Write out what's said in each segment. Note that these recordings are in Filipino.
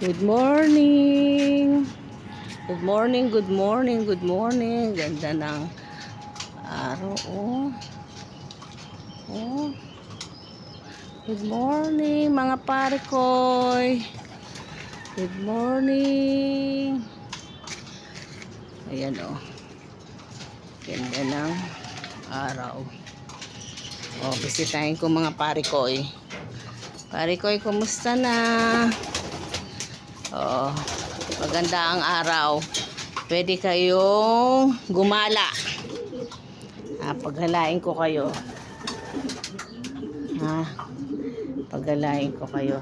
Good morning. Good morning, good morning, good morning. Ganda ng araw, oh. Oh. Good morning, mga pare koy. Good morning. Ayan, oh. Ganda ng araw. Oh, bisitahin ko mga pare koy. Pare koy, kumusta na? Oo. Maganda ang araw. Pwede kayong gumala. Ah, paghalain ko kayo. Ha? Paghalain ko kayo.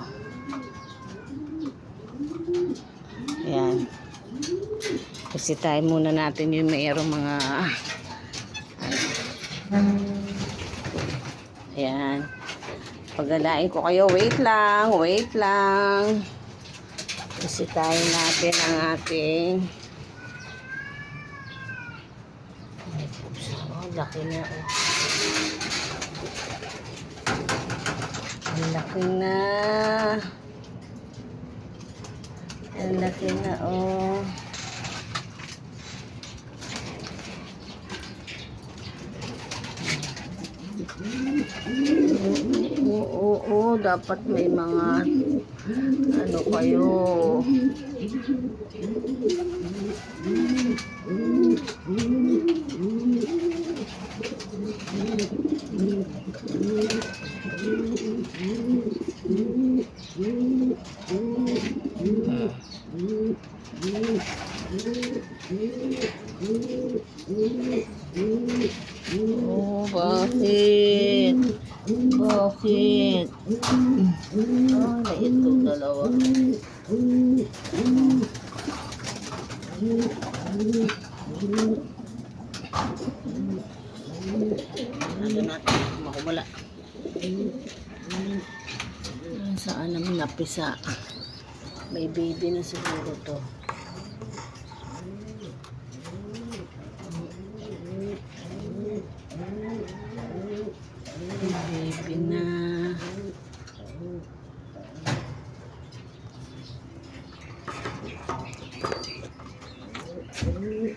Ayan. Bisitahin muna natin yung mayroong mga Ayan. Paghalain ko kayo. Wait lang. Wait lang. Bisitahin natin ang ating Oh, laki na oh. Ang laki na. Ang laki na oh. Oo, oo, dapat may mga ano kayo. Oh, bakit? Bakit? Ah, na ito dalawa. Ano natin, makumula. Saan naman napisa? May baby na siguro to. May baby na. Wait